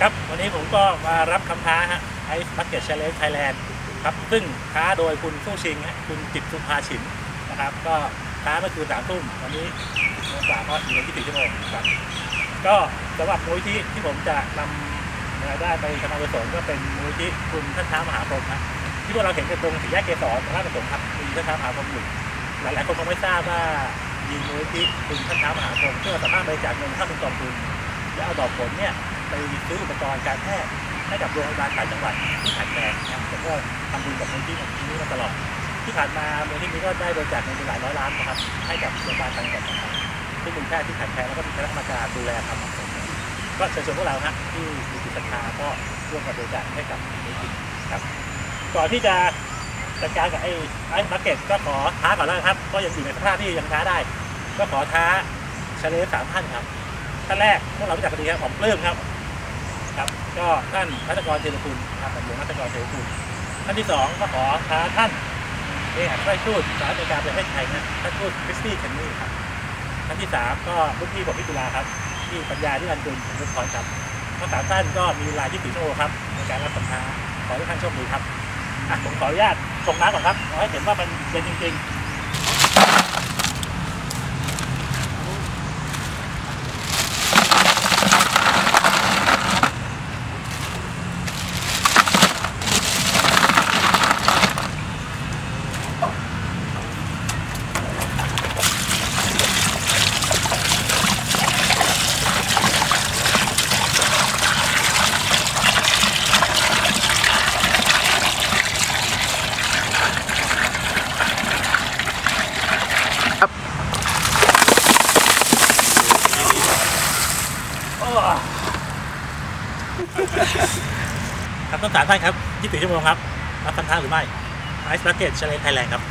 ครับวันนี้ผมก็มารับคำท้าฮะไอซ์บักเก็ตเชลเลนไทยแลนด์ครับซึ่งท้าโดยคุณสู้ชิงฮะคุณจิตสุภาฉินนะครับ ก็ท้าเมื่อคืนสามทุ่มวันนี้โมงกว่าก็อยู่ในที่สี่ชั่วโมงครับ ก็สำหรับมูลที่ที่ผมจะนำรายได้ไปทำงานกุศลก็เป็นมูลที่คุณท่านท้ามหาพรหมฮะที่พวกเราเห็นกันตรงสี่แยกเกสรราชประสงค์ครับมีท่านท้ามหาพรหมอยู่หลายๆคนคงไม่ทราบว่ามีมูลที่คุณท่านท้ามหาพรหมเพื่อสามารถบริจาคเงินเข้าเป็นกองทุนและเอาดอกผลเนี่ย ไปซื้ออุปกรณ์การแพทย์ให้กับโรงพยาบาลต่างจังหวัดที่ขาดแคลนนะครับผมก็ทำบุญกับมูลที่นี้มาตลอด ที่ผ่านมามูลที่นี้ก็ได้บริจาคเงินไปหลายร้อยล้านนะครับให้กับโรงพยาบาลต่างจังหวัดที่เป็นแพทย์ที่ขาดแคลนแล้วก็มีคณะกรรมการดูแลครับก็เชิญชวนพวกเราฮะที่มีจิตศรัทธาก็ร่วมกันบริจาคให้กับมูลที่ครับก่อนที่จะจัดการกับไอ้ไอ้มาร์เก็ตก็ขอท้าก่อนแล้วนะครับ ก็ยังอยู่ในสภาพที่ยังท้าได้ ก็ขอท้าเฉลยสามท่านครับท่านแรกพวกเรารู้จักกันดีครับผมปลื้มครับ ครับก็ท่านรัตกรเทวคุณครับหลวงรัตกรเทวคุณท่านที่สองก็ขอท้าท่านเอกอัครราชทูตสหรัฐอเมริกาประเทศไทยนะท่านทูตคริสตี้เคนนี่ครับท่านที่สามก็รุ่นพี่ผมพิจุลาครับที่ปัญญาที่อันดุลผมเป็นพรครับทั้งสามท่านก็มีลายที่สี่ชั่วโมงครับในการรับสัมภาขอให้ท่านโชคดีครับผมขออนุญาตส่งน้ำก่อนครับเอให้เห็นว่ามันเป็นจริงๆ ครับต้องสามท่านครับ 24 ชั่วโมงครับ รับคำท้าหรือไม่ไอซ์บักเกตเชลเลนไทยแลนด์ครับ